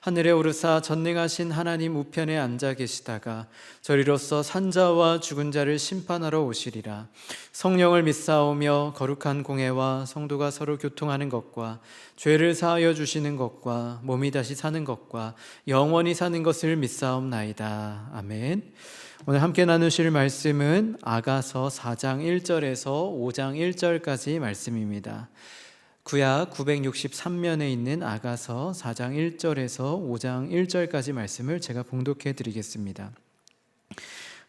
하늘에 오르사 전능하신 하나님 우편에 앉아 계시다가 저리로서 산자와 죽은 자를 심판하러 오시리라. 성령을 믿사오며 거룩한 공회와 성도가 서로 교통하는 것과 죄를 사하여 주시는 것과 몸이 다시 사는 것과 영원히 사는 것을 믿사옵나이다. 아멘. 오늘 함께 나누실 말씀은 아가서 4장 1절에서 5장 1절까지 말씀입니다. 구약 963면에 있는 아가서 4장 1절에서 5장 1절까지 말씀을 제가 봉독해 드리겠습니다.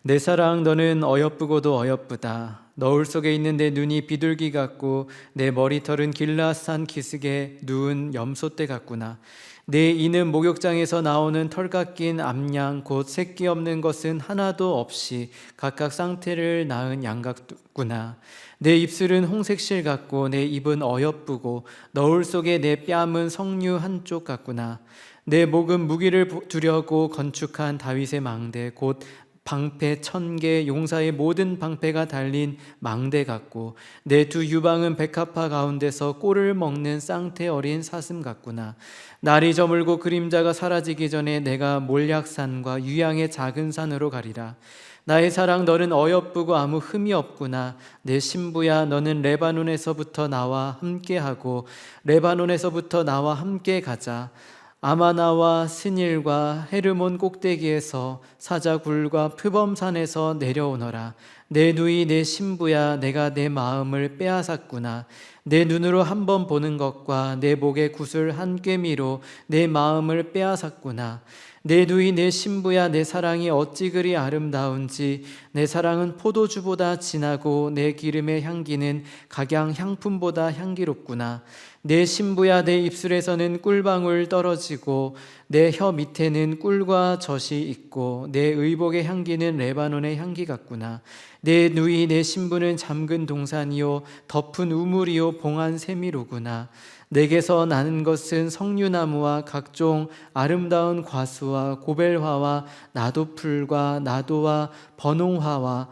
내 사랑 너는 어여쁘고도 어여쁘다. 너울 속에 있는 내 눈이 비둘기 같고 내 머리털은 길라산 기슭에 누운 염소떼 같구나. 내 이는 목욕장에서 나오는 털 깎인 암양 곧 새끼 없는 것은 하나도 없이 각각 쌍태를 낳은 양 같구나. 내 입술은 홍색실 같고 내 입은 어여쁘고 너울 속에 내 뺨은 성류 한쪽 같구나. 내 목은 무기를 두려고 건축한 다윗의 망대 곧 방패 천 개 용사의 모든 방패가 달린 망대 같고 내 두 유방은 백합화 가운데서 꼴을 먹는 쌍태 어린 사슴 같구나 날이 저물고 그림자가 사라지기 전에 내가 몰약산과 유양의 작은 산으로 가리라 나의 사랑 너는 어여쁘고 아무 흠이 없구나. 내 신부야 너는 레바논에서부터 나와 함께하고 레바논에서부터 나와 함께 가자. 아마나와 스닐과 헤르몬 꼭대기에서 사자굴과 표범산에서 내려오너라. 내 누이 내 신부야 내가 내 마음을 빼앗았구나. 내 눈으로 한 번 보는 것과 내 목의 구슬 한 꿰미로 내 마음을 빼앗았구나 내 누이 내 신부야 내 사랑이 어찌 그리 아름다운지 내 사랑은 포도주보다 진하고 내 기름의 향기는 각양 향품보다 향기롭구나. 내 신부야 내 입술에서는 꿀방울 떨어지고 내 혀 밑에는 꿀과 젖이 있고 내 의복의 향기는 레바논의 향기 같구나. 내 누이 내 신부는 잠근 동산이요 덮은 우물이요 봉한 세미로구나 내게서 나는 것은 석류나무와 각종 아름다운 과수와 고벨화와 나도풀과 나도와 번홍화와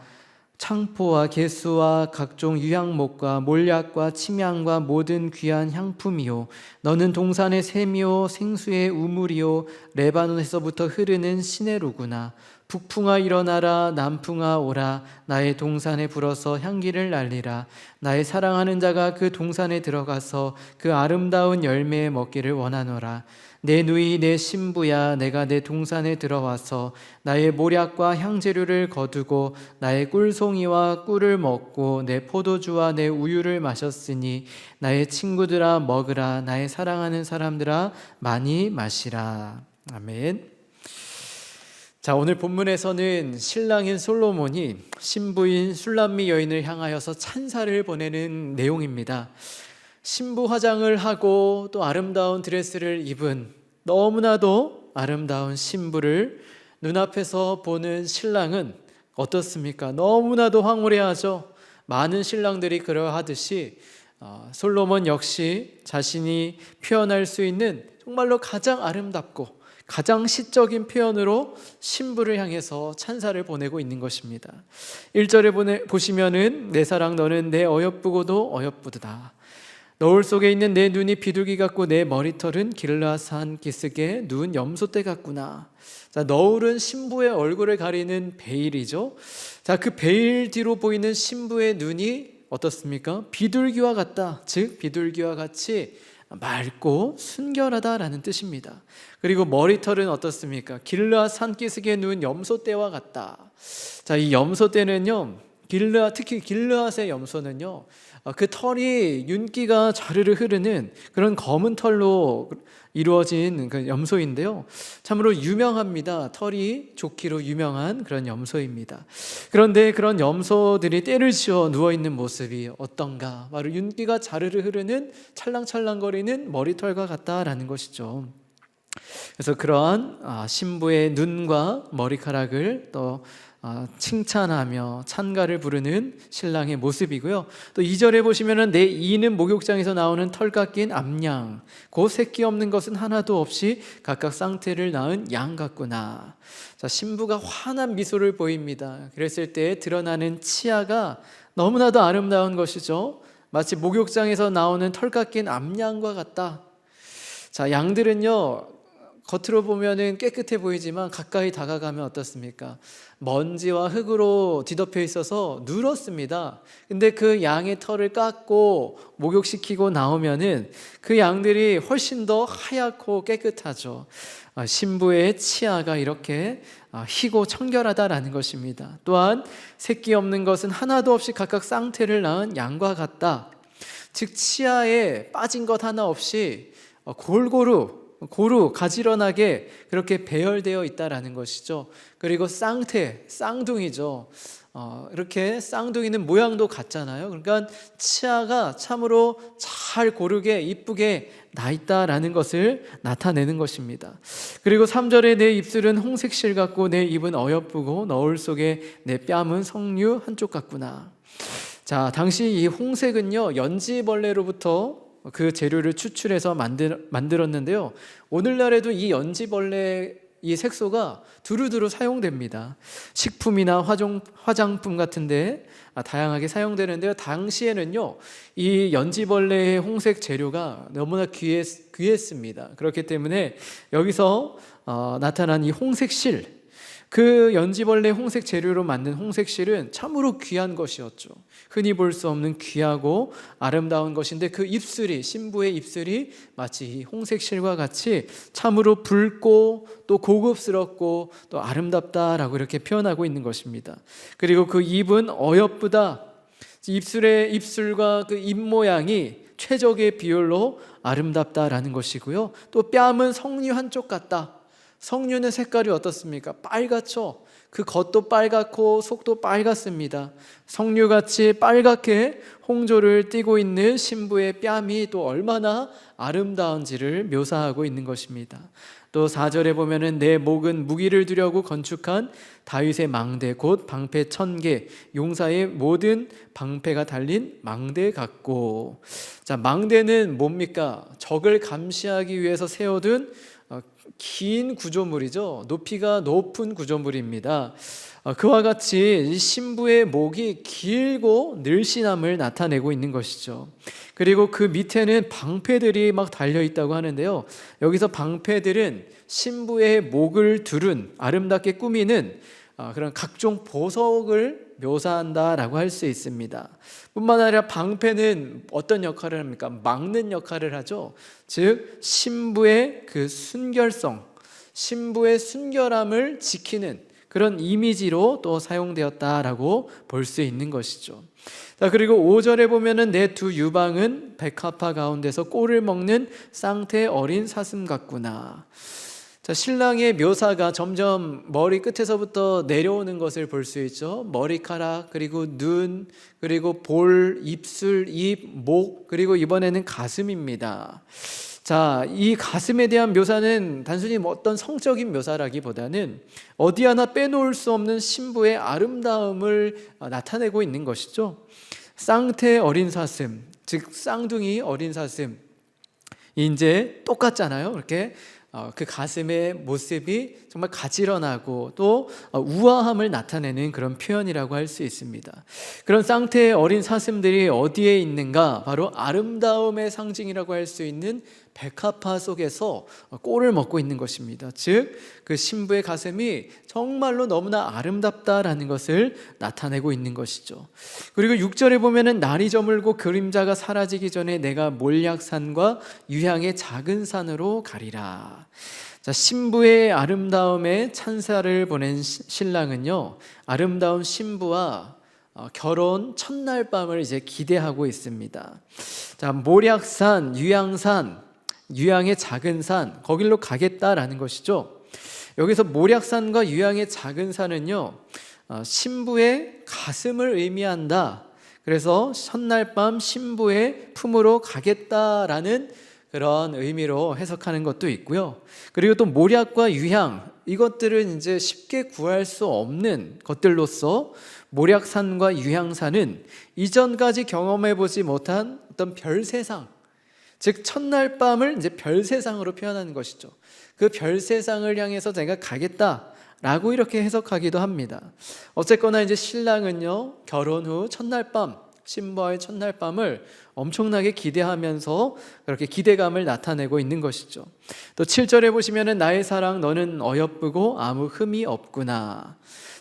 창포와 개수와 각종 유향목과 몰약과 침향과 모든 귀한 향품이요. 너는 동산의 샘이요 생수의 우물이요. 레바논에서부터 흐르는 시내로구나 북풍아 일어나라 남풍아 오라. 나의 동산에 불어서 향기를 날리라. 나의 사랑하는 자가 그 동산에 들어가서 그 아름다운 열매 먹기를 원하노라. 내 누이 내 신부야 내가 내 동산에 들어와서 나의 모략과 향재료를 거두고 나의 꿀송이와 꿀을 먹고 내 포도주와 내 우유를 마셨으니 나의 친구들아 먹으라. 나의 사랑하는 사람들아 많이 마시라. 아멘. 자, 오늘 본문에서는 신랑인 솔로몬이 신부인 술람미 여인을 향하여서 찬사를 보내는 내용입니다. 신부 화장을 하고 또 아름다운 드레스를 입은 너무나도 아름다운 신부를 눈앞에서 보는 신랑은 어떻습니까? 너무나도 황홀해하죠. 많은 신랑들이 그러하듯이 어, 솔로몬 역시 자신이 표현할 수 있는 정말로 가장 아름답고 가장 시적인 표현으로 신부를 향해서 찬사를 보내고 있는 것입니다. 1절에 보내, 보시면은 내 사랑 너는 내 어여쁘고도 어여쁘다. 너울 속에 있는 내 눈이 비둘기 같고 내 머리털은 길라산 기슭에 누운 염소떼 같구나. 자, 너울은 신부의 얼굴을 가리는 베일이죠. 자, 그 베일 뒤로 보이는 신부의 눈이 어떻습니까? 비둘기와 같다. 즉 비둘기와 같이 맑고 순결하다라는 뜻입니다. 그리고 머리털은 어떻습니까? 길르앗 산기슭에 누운 염소떼와 같다. 자, 이 염소떼는요, 길르앗 특히 길르앗의 염소는요, 어, 그 털이 윤기가 자르르 흐르는 그런 검은 털로 이루어진 그 염소인데요. 참으로 유명합니다. 털이 좋기로 유명한 그런 염소입니다. 그런데 그런 염소들이 때를 지어 누워 있는 모습이 어떤가? 바로 윤기가 자르르 흐르는 찰랑찰랑거리는 머리털과 같다라는 것이죠. 그래서 그러한 아, 신부의 눈과 머리카락을 또 아, 칭찬하며 찬가를 부르는 신랑의 모습이고요. 또 2절에 보시면은 내 이는 목욕장에서 나오는 털 깎인 암양, 그 새끼 없는 것은 하나도 없이 각각 쌍태를 낳은 양 같구나. 자, 신부가 환한 미소를 보입니다. 그랬을 때 드러나는 치아가 너무나도 아름다운 것이죠. 마치 목욕장에서 나오는 털 깎인 암양과 같다. 자, 양들은요, 겉으로 보면은 깨끗해 보이지만 가까이 다가가면 어떻습니까? 먼지와 흙으로 뒤덮여 있어서 누렇습니다. 근데 그 양의 털을 깎고 목욕시키고 나오면은 그 양들이 훨씬 더 하얗고 깨끗하죠. 아, 신부의 치아가 이렇게 아, 희고 청결하다라는 것입니다. 또한 새끼 없는 것은 하나도 없이 각각 쌍태를 낳은 양과 같다. 즉 치아에 빠진 것 하나 없이 어, 골고루 고루 가지런하게 그렇게 배열되어 있다라는 것이죠. 그리고 쌍태, 쌍둥이죠. 어, 이렇게 쌍둥이는 모양도 같잖아요. 그러니까 치아가 참으로 잘 고르게 이쁘게 나 있다라는 것을 나타내는 것입니다. 그리고 3절에 내 입술은 홍색 실 같고 내 입은 어여쁘고 너울 속에 내 뺨은 석류 한쪽 같구나. 자, 당시 이 홍색은요 연지벌레로부터 그 재료를 추출해서 만들, 만들었는데요. 오늘날에도 이 연지벌레 이 색소가 두루두루 사용됩니다. 식품이나 화종, 화장품 같은데 아, 다양하게 사용되는데요. 당시에는요, 이 연지벌레의 홍색 재료가 너무나 귀했, 귀했습니다. 그렇기 때문에 여기서 어, 나타난 이 홍색 실, 그 연지벌레 홍색 재료로 만든 홍색 실은 참으로 귀한 것이었죠. 흔히 볼 수 없는 귀하고 아름다운 것인데 그 입술이 신부의 입술이 마치 이 홍색 실과 같이 참으로 붉고 또 고급스럽고 또 아름답다라고 이렇게 표현하고 있는 것입니다. 그리고 그 입은 어여쁘다. 입술의 입술과 그 입 모양이 최적의 비율로 아름답다라는 것이고요. 또 뺨은 석류 한쪽 같다. 석류는 색깔이 어떻습니까? 빨갛죠. 그 겉도 빨갛고 속도 빨갛습니다. 석류같이 빨갛게 홍조를 띠고 있는 신부의 뺨이 또 얼마나 아름다운지를 묘사하고 있는 것입니다. 또 4절에 보면은 내 목은 무기를 두려고 건축한 다윗의 망대 곧 방패 천개 용사의 모든 방패가 달린 망대 같고 자 망대는 뭡니까 적을 감시하기 위해서 세워둔 어, 긴 구조물이죠. 높이가 높은 구조물입니다. 어, 그와 같이 신부의 목이 길고 늘씬함을 나타내고 있는 것이죠. 그리고 그 밑에는 방패들이 막 달려 있다고 하는데요. 여기서 방패들은 신부의 목을 두른 아름답게 꾸미는 어, 그런 각종 보석을 묘사한다라고 할 수 있습니다. 뿐만 아니라 방패는 어떤 역할을 합니까? 막는 역할을 하죠. 즉 신부의 그 순결성, 신부의 순결함을 지키는 그런 이미지로 또 사용되었다라고 볼 수 있는 것이죠. 자, 그리고 5절에 보면은 내 두 유방은 백합화 가운데서 꼴을 먹는 쌍태 어린 사슴 같구나. 자, 신랑의 묘사가 점점 머리 끝에서부터 내려오는 것을 볼 수 있죠. 머리카락, 그리고 눈, 그리고 볼, 입술, 입, 목, 그리고 이번에는 가슴입니다. 자, 이 가슴에 대한 묘사는 단순히 뭐 어떤 성적인 묘사라기보다는 어디 하나 빼놓을 수 없는 신부의 아름다움을 나타내고 있는 것이죠. 쌍태 어린 사슴, 즉 쌍둥이 어린 사슴. 이제 똑같잖아요. 이렇게 어, 그 가슴의 모습이 정말 가지런하고 또 어, 우아함을 나타내는 그런 표현이라고 할 수 있습니다. 그런 쌍태의 어린 사슴들이 어디에 있는가? 바로 아름다움의 상징이라고 할 수 있는 백합화 속에서 꼴을 먹고 있는 것입니다. 즉, 그 신부의 가슴이 정말로 너무나 아름답다라는 것을 나타내고 있는 것이죠. 그리고 6절에 보면은 날이 저물고 그림자가 사라지기 전에 내가 몰약산과 유향의 작은 산으로 가리라. 자, 신부의 아름다움에 찬사를 보낸 신랑은요, 아름다운 신부와 어, 결혼 첫날 밤을 이제 기대하고 있습니다. 자, 모략산, 유양산, 유양의 작은 산, 거길로 가겠다라는 것이죠. 여기서 모략산과 유양의 작은 산은요, 어, 신부의 가슴을 의미한다. 그래서 첫날 밤 신부의 품으로 가겠다라는 그런 의미로 해석하는 것도 있고요. 그리고 또 모략과 유향 이것들은 이제 쉽게 구할 수 없는 것들로서 모략산과 유향산은 이전까지 경험해 보지 못한 어떤 별 세상 즉 첫날 밤을 이제 별 세상으로 표현하는 것이죠. 그 별 세상을 향해서 내가 가겠다 라고 이렇게 해석하기도 합니다. 어쨌거나 이제 신랑은요 결혼 후 첫날 밤 신부와의 첫날 밤을 엄청나게 기대하면서 그렇게 기대감을 나타내고 있는 것이죠. 또 7절에 보시면은 나의 사랑 너는 어여쁘고 아무 흠이 없구나.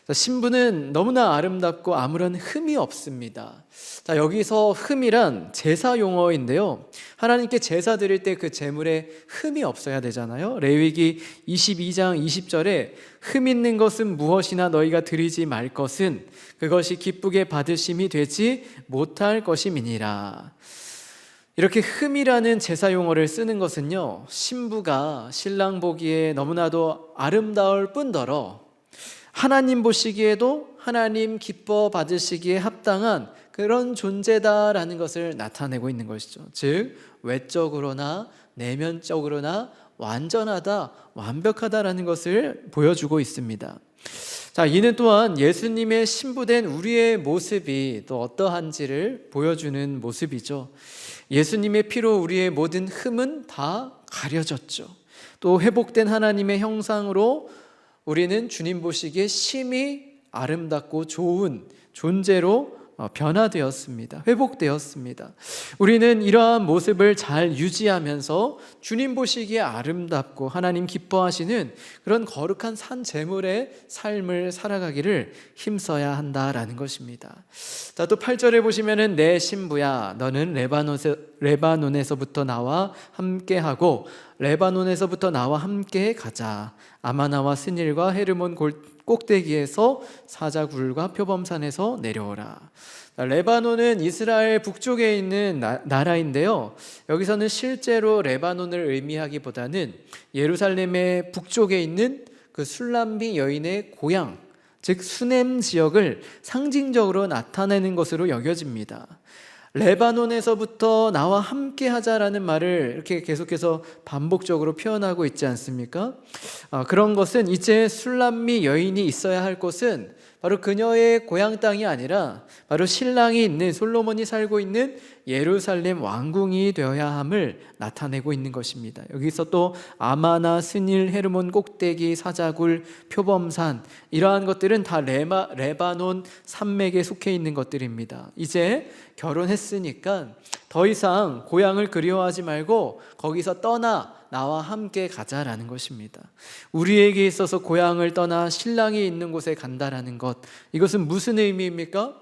자, 신부는 너무나 아름답고 아무런 흠이 없습니다. 자, 여기서 흠이란 제사 용어인데요. 하나님께 제사 드릴 때 그 제물에 흠이 없어야 되잖아요. 레위기 22장 20절에 흠 있는 것은 무엇이나 너희가 드리지 말 것은 그것이 기쁘게 받으심이 되지 못할 것임이니라. 이렇게 흠이라는 제사 용어를 쓰는 것은요. 신부가 신랑 보기에 너무나도 아름다울 뿐더러 하나님 보시기에도 하나님 기뻐 받으시기에 합당한 그런 존재다라는 것을 나타내고 있는 것이죠. 즉 외적으로나 내면적으로나 완전하다, 완벽하다라는 것을 보여주고 있습니다. 자, 이는 또한 예수님의 신부된 우리의 모습이 또 어떠한지를 보여주는 모습이죠. 예수님의 피로 우리의 모든 흠은 다 가려졌죠. 또 회복된 하나님의 형상으로 우리는 주님 보시기에 심히 아름답고 좋은 존재로 어, 변화되었습니다. 회복되었습니다. 우리는 이러한 모습을 잘 유지하면서 주님 보시기에 아름답고 하나님 기뻐하시는 그런 거룩한 산 제물의 삶을 살아가기를 힘써야 한다라는 것입니다. 자, 또 8절에 보시면은 내 신부야 너는 레바논에서, 레바논에서부터 나와 함께하고 레바논에서부터 나와 함께 가자. 아마나와 스닐과 헤르몬 골, 꼭대기에서 사자굴과 표범산에서 내려오라. 레바논은 이스라엘 북쪽에 있는 나, 나라인데요. 여기서는 실제로 레바논을 의미하기보다는 예루살렘의 북쪽에 있는 그 술람비 여인의 고향, 즉 수넴 지역을 상징적으로 나타내는 것으로 여겨집니다. 레바논에서부터 나와 함께 하자라는 말을 이렇게 계속해서 반복적으로 표현하고 있지 않습니까? 아, 그런 것은 이제 술람미 여인이 있어야 할 곳은 바로 그녀의 고향 땅이 아니라 바로 신랑이 있는 솔로몬이 살고 있는 예루살렘 왕궁이 되어야 함을 나타내고 있는 것입니다. 여기서 또 아마나, 스닐, 헤르몬 꼭대기, 사자굴, 표범산 이러한 것들은 다 레마, 레바논 산맥에 속해 있는 것들입니다. 이제 결혼했으니까 더 이상 고향을 그리워하지 말고 거기서 떠나 나와 함께 가자라는 것입니다. 우리에게 있어서 고향을 떠나 신랑이 있는 곳에 간다라는 것. 이것은 무슨 의미입니까?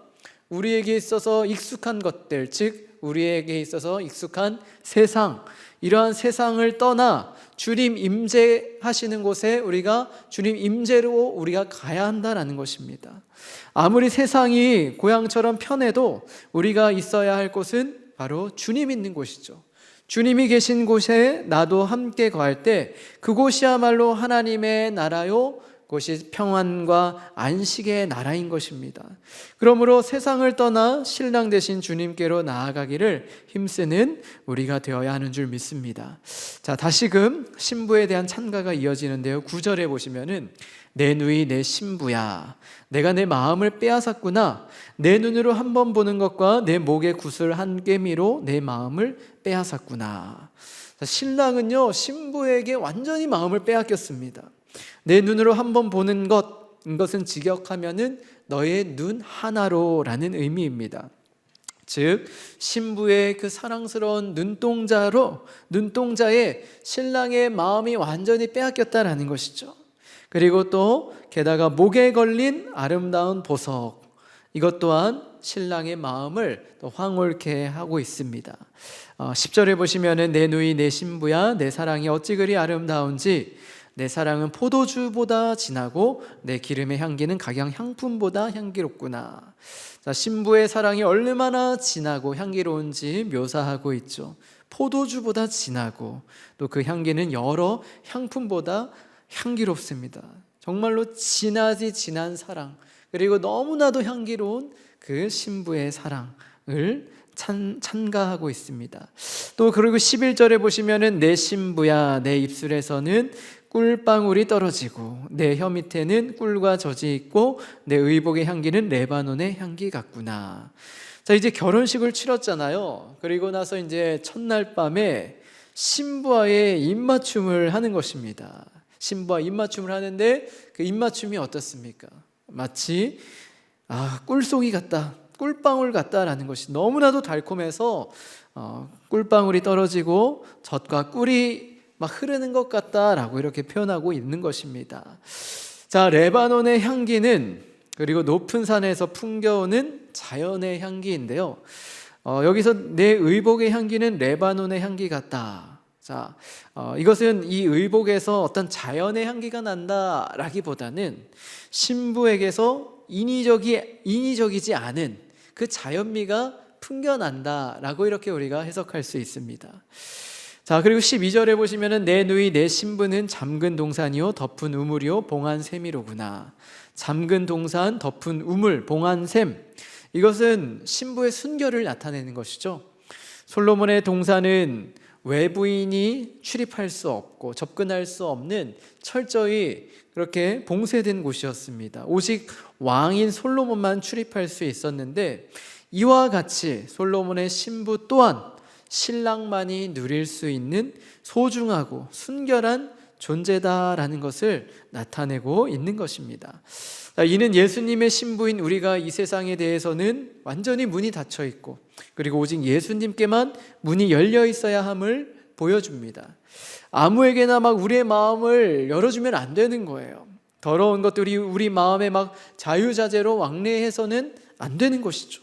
우리에게 있어서 익숙한 것들, 즉 우리에게 있어서 익숙한 세상, 이러한 세상을 떠나 주님 임재하시는 곳에 우리가 주님 임재로 우리가 가야 한다라는 것입니다. 아무리 세상이 고향처럼 편해도 우리가 있어야 할 곳은 바로 주님 있는 곳이죠. 주님이 계신 곳에 나도 함께 거할 때 그곳이야말로 하나님의 나라요 그것이 평안과 안식의 나라인 것입니다. 그러므로 세상을 떠나 신랑 되신 주님께로 나아가기를 힘쓰는 우리가 되어야 하는 줄 믿습니다. 자, 다시금 신부에 대한 찬가가 이어지는데요. 구절에 보시면은 내 누이 내 신부야. 내가 내 마음을 빼앗았구나. 내 눈으로 한 번 보는 것과 내 목의 구슬 한 개미로 내 마음을 빼앗았구나. 자, 신랑은요, 신부에게 완전히 마음을 빼앗겼습니다. 내 눈으로 한 번 보는 것, 이것은 직역하면은 너의 눈 하나로라는 의미입니다. 즉 신부의 그 사랑스러운 눈동자로 눈동자에 신랑의 마음이 완전히 빼앗겼다라는 것이죠. 그리고 또 게다가 목에 걸린 아름다운 보석 이것 또한 신랑의 마음을 또 황홀케 하고 있습니다. 어, 10절에 보시면은 내 누이 내 신부야 내 사랑이 어찌 그리 아름다운지 내 사랑은 포도주보다 진하고 내 기름의 향기는 각양 향품보다 향기롭구나. 자, 신부의 사랑이 얼마나 진하고 향기로운지 묘사하고 있죠. 포도주보다 진하고 또 그 향기는 여러 향품보다 향기롭습니다. 정말로 진하지 진한 사랑 그리고 너무나도 향기로운 그 신부의 사랑을 찬, 찬가하고 있습니다. 또 그리고 11절에 보시면은 내 신부야 내 입술에서는 꿀방울이 떨어지고 내 혀 밑에는 꿀과 젖이 있고 내 의복의 향기는 레바논의 향기 같구나. 자, 이제 결혼식을 치렀잖아요. 그리고 나서 이제 첫날 밤에 신부와의 입맞춤을 하는 것입니다. 신부와 입맞춤을 하는데 그 입맞춤이 어떻습니까? 마치 아, 꿀송이 같다. 꿀방울 같다라는 것이 너무나도 달콤해서 어, 꿀방울이 떨어지고 젖과 꿀이 막 흐르는 것 같다라고 이렇게 표현하고 있는 것입니다. 자, 레바논의 향기는 그리고 높은 산에서 풍겨오는 자연의 향기인데요. 어, 여기서 내 의복의 향기는 레바논의 향기 같다. 자, 어, 이것은 이 의복에서 어떤 자연의 향기가 난다라기보다는 신부에게서 인위적이 인위적이지 않은 그 자연미가 풍겨난다라고 이렇게 우리가 해석할 수 있습니다. 자, 그리고 12절에 보시면은 내 누이 내 신부는 잠근 동산이요 덮은 우물이요 봉한 샘이로구나. 잠근 동산 덮은 우물 봉한 샘. 이것은 신부의 순결을 나타내는 것이죠. 솔로몬의 동산은 외부인이 출입할 수 없고 접근할 수 없는 철저히 그렇게 봉쇄된 곳이었습니다. 오직 왕인 솔로몬만 출입할 수 있었는데 이와 같이 솔로몬의 신부 또한 신랑만이 누릴 수 있는 소중하고 순결한 존재다라는 것을 나타내고 있는 것입니다. 이는 예수님의 신부인 우리가 이 세상에 대해서는 완전히 문이 닫혀 있고 그리고 오직 예수님께만 문이 열려 있어야 함을 보여줍니다. 아무에게나 막 우리의 마음을 열어주면 안 되는 거예요. 더러운 것들이 우리 마음에 막 자유자재로 왕래해서는 안 되는 것이죠.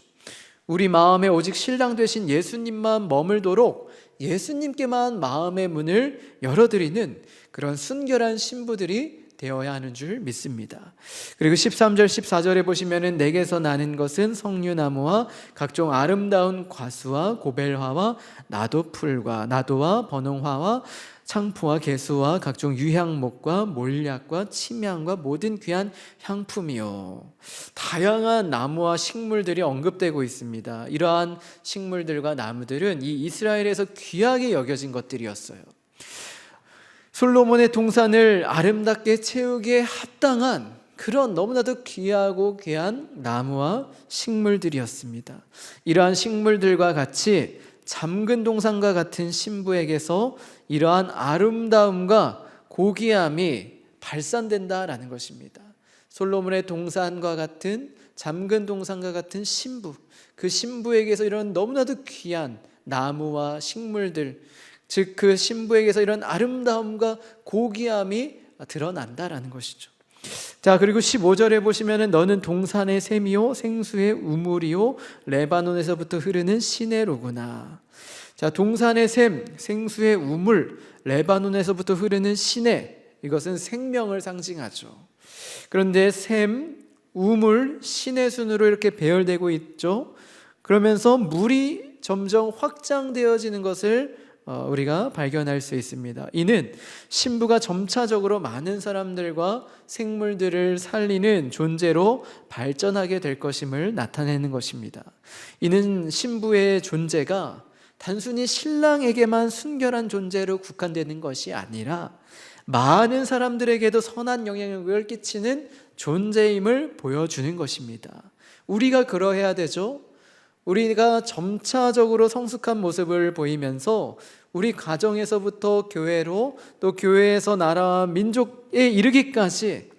우리 마음에 오직 신랑 되신 예수님만 머물도록 예수님께만 마음의 문을 열어드리는 그런 순결한 신부들이 되어야 하는 줄 믿습니다. 그리고 13절 14절에 보시면은 내게서 나는 것은 석류나무와 각종 아름다운 과수와 고벨화와 나도풀과 나도와 번홍화와 창포와 개수와 각종 유향목과 몰약과 침향과 모든 귀한 향품이요. 다양한 나무와 식물들이 언급되고 있습니다. 이러한 식물들과 나무들은 이 이스라엘에서 귀하게 여겨진 것들이었어요. 솔로몬의 동산을 아름답게 채우기에 합당한 그런 너무나도 귀하고 귀한 나무와 식물들이었습니다. 이러한 식물들과 같이 잠근 동산과 같은 신부에게서 이러한 아름다움과 고귀함이 발산된다라는 것입니다. 솔로몬의 동산과 같은 잠근 동산과 같은 신부, 그 신부에게서 이런 너무나도 귀한 나무와 식물들, 즉 그 신부에게서 이런 아름다움과 고귀함이 드러난다라는 것이죠. 자, 그리고 15절에 보시면은 너는 동산의 샘이요 생수의 우물이요 레바논에서부터 흐르는 시내로구나. 자, 동산의 샘, 생수의 우물, 레바논에서부터 흐르는 시내 이것은 생명을 상징하죠. 그런데 샘, 우물, 시내 순으로 이렇게 배열되고 있죠. 그러면서 물이 점점 확장되어지는 것을 어, 우리가 발견할 수 있습니다. 이는 신부가 점차적으로 많은 사람들과 생물들을 살리는 존재로 발전하게 될 것임을 나타내는 것입니다. 이는 신부의 존재가 단순히 신랑에게만 순결한 존재로 국한되는 것이 아니라 많은 사람들에게도 선한 영향력을 끼치는 존재임을 보여주는 것입니다. 우리가 그러해야 되죠. 우리가 점차적으로 성숙한 모습을 보이면서 우리 가정에서부터 교회로 또 교회에서 나라와 민족에 이르기까지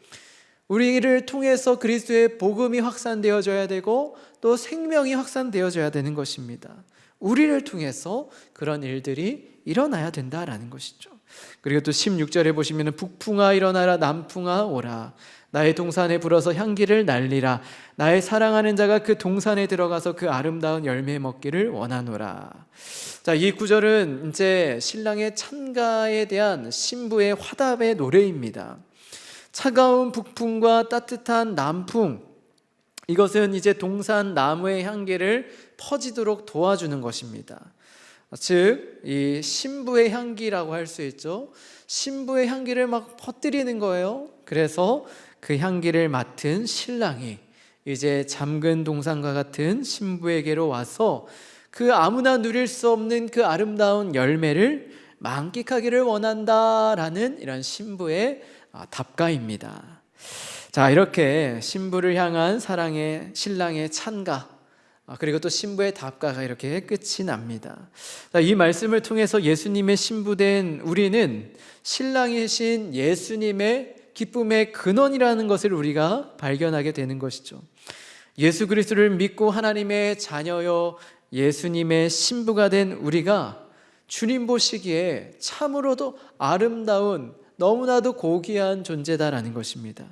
우리를 통해서 그리스도의 복음이 확산되어져야 되고 또 생명이 확산되어져야 되는 것입니다. 우리를 통해서 그런 일들이 일어나야 된다라는 것이죠. 그리고 또 16절에 보시면 북풍아 일어나라 남풍아 오라 나의 동산에 불어서 향기를 날리라. 나의 사랑하는 자가 그 동산에 들어가서 그 아름다운 열매 먹기를 원하노라. 자, 이 구절은 이제 신랑의 찬가에 대한 신부의 화답의 노래입니다. 차가운 북풍과 따뜻한 남풍, 이것은 이제 동산 나무의 향기를 퍼지도록 도와주는 것입니다. 즉, 이 신부의 향기라고 할 수 있죠. 신부의 향기를 막 퍼뜨리는 거예요. 그래서 그 향기를 맡은 신랑이 이제 잠근 동산과 같은 신부에게로 와서 그 아무나 누릴 수 없는 그 아름다운 열매를 만끽하기를 원한다라는 이런 신부의 아, 답가입니다. 자, 이렇게 신부를 향한 사랑의 신랑의 찬가 아, 그리고 또 신부의 답가가 이렇게 끝이 납니다. 자, 이 말씀을 통해서 예수님의 신부된 우리는 신랑이신 예수님의 기쁨의 근원이라는 것을 우리가 발견하게 되는 것이죠. 예수 그리스도를 믿고 하나님의 자녀요 예수님의 신부가 된 우리가 주님 보시기에 참으로도 아름다운 너무나도 고귀한 존재다라는 것입니다.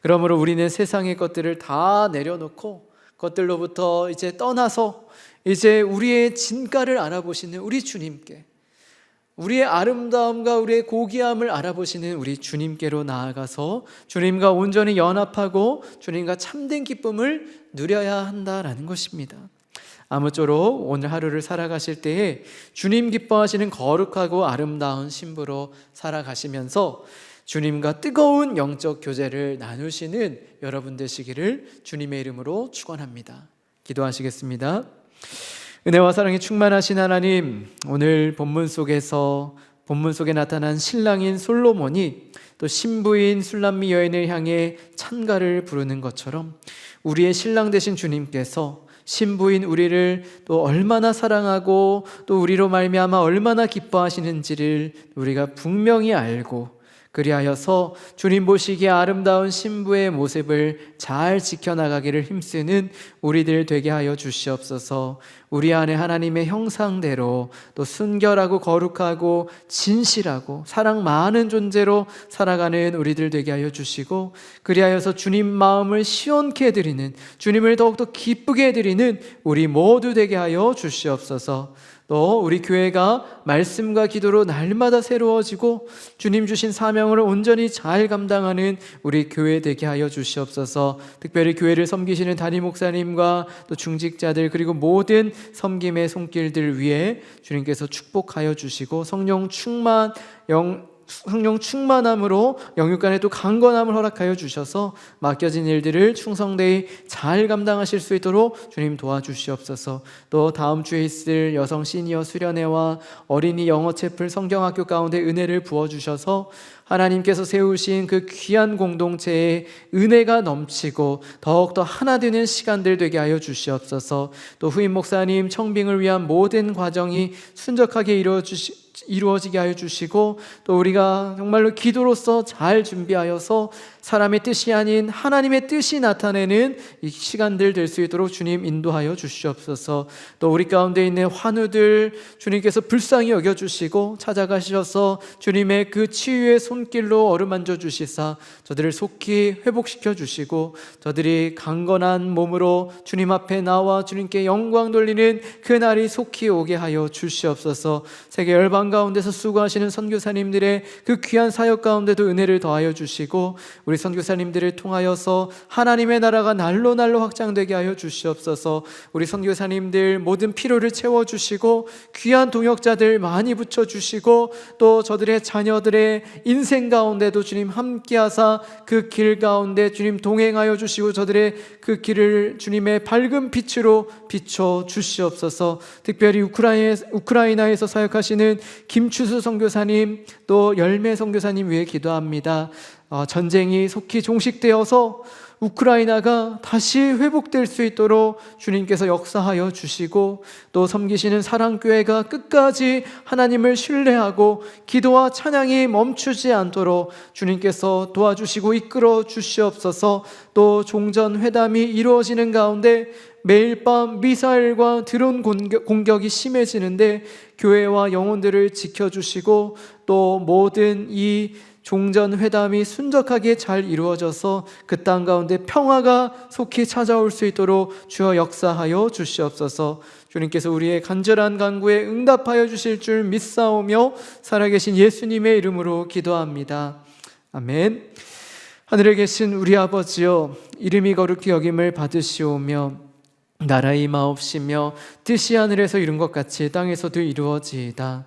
그러므로 우리는 세상의 것들을 다 내려놓고 것들로부터 이제 떠나서 이제 우리의 진가를 알아보시는 우리 주님께 우리의 아름다움과 우리의 고귀함을 알아보시는 우리 주님께로 나아가서 주님과 온전히 연합하고 주님과 참된 기쁨을 누려야 한다라는 것입니다. 아무쪼록 오늘 하루를 살아가실 때에 주님 기뻐하시는 거룩하고 아름다운 신부로 살아가시면서 주님과 뜨거운 영적 교제를 나누시는 여러분 되시기를 주님의 이름으로 축원합니다. 기도하시겠습니다. 은혜와 사랑이 충만하신 하나님, 오늘 본문 속에서 본문 속에 나타난 신랑인 솔로몬이 또 신부인 술람미 여인을 향해 찬가를 부르는 것처럼 우리의 신랑 되신 주님께서 신부인 우리를 또 얼마나 사랑하고 또 우리로 말미암아 얼마나 기뻐하시는지를 우리가 분명히 알고 그리하여서 주님 보시기에 아름다운 신부의 모습을 잘 지켜나가기를 힘쓰는 우리들 되게 하여 주시옵소서. 우리 안에 하나님의 형상대로 또 순결하고 거룩하고 진실하고 사랑 많은 존재로 살아가는 우리들 되게 하여 주시고 그리하여서 주님 마음을 시원케 해드리는 주님을 더욱더 기쁘게 해드리는 우리 모두 되게 하여 주시옵소서 또 우리 교회가 말씀과 기도로 날마다 새로워지고 주님 주신 사명을 온전히 잘 감당하는 우리 교회 되게 하여 주시옵소서. 특별히 교회를 섬기시는 담임 목사님과 또 중직자들 그리고 모든 섬김의 손길들 위해 주님께서 축복하여 주시고 성령 충만 영 성령 충만함으로 영육간에 또 강건함을 허락하여 주셔서 맡겨진 일들을 충성되이 잘 감당하실 수 있도록 주님 도와주시옵소서. 또 다음 주에 있을 여성 시니어 수련회와 어린이 영어 채플 성경학교 가운데 은혜를 부어 주셔서 하나님께서 세우신 그 귀한 공동체에 은혜가 넘치고 더욱더 하나 되는 시간들 되게 하여 주시옵소서. 또 후임 목사님 청빙을 위한 모든 과정이 순적하게 이루어 주시 이루어지게 하여 주시고 또 우리가 정말로 기도로서 잘 준비하여서 사람의 뜻이 아닌 하나님의 뜻이 나타내는 이 시간들 될 수 있도록 주님 인도하여 주시옵소서. 또 우리 가운데 있는 환우들 주님께서 불쌍히 여겨 주시고 찾아가셔서 주님의 그 치유의 손길로 어루만져 주시사 저들을 속히 회복시켜 주시고 저들이 강건한 몸으로 주님 앞에 나와 주님께 영광 돌리는 그 날이 속히 오게 하여 주시옵소서. 세계 열방 가운데서 수고하시는 선교사님들의 그 귀한 사역 가운데도 은혜를 더하여 주시고 우리 선교사님들을 통하여서 하나님의 나라가 날로 날로 확장되게 하여 주시옵소서. 우리 선교사님들 모든 필요를 채워 주시고 귀한 동역자들 많이 붙여 주시고 또 저들의 자녀들의 인생 가운데도 주님 함께하사 그 길 가운데 주님 동행하여 주시고 저들의 그 길을 주님의 밝은 빛으로 비춰 주시옵소서. 특별히 우크라이나, 우크라이나에서 사역하시는 김추수 선교사님 또 열매 선교사님 위해 기도합니다. 어, 전쟁이 속히 종식되어서 우크라이나가 다시 회복될 수 있도록 주님께서 역사하여 주시고 또 섬기시는 사랑교회가 끝까지 하나님을 신뢰하고 기도와 찬양이 멈추지 않도록 주님께서 도와주시고 이끌어 주시옵소서. 또 종전 회담이 이루어지는 가운데 매일 밤 미사일과 드론 공격, 공격이 심해지는데 교회와 영혼들을 지켜주시고 또 모든 이 종전 회담이 순적하게 잘 이루어져서 그 땅 가운데 평화가 속히 찾아올 수 있도록 주여 역사하여 주시옵소서. 주님께서 우리의 간절한 간구에 응답하여 주실 줄 믿사오며 살아계신 예수님의 이름으로 기도합니다. 아멘. 하늘에 계신 우리 아버지여 이름이 거룩히 여김을 받으시오며 나라의 마옵시며 뜻이 하늘에서 이룬 것 같이 땅에서도 이루어지이다.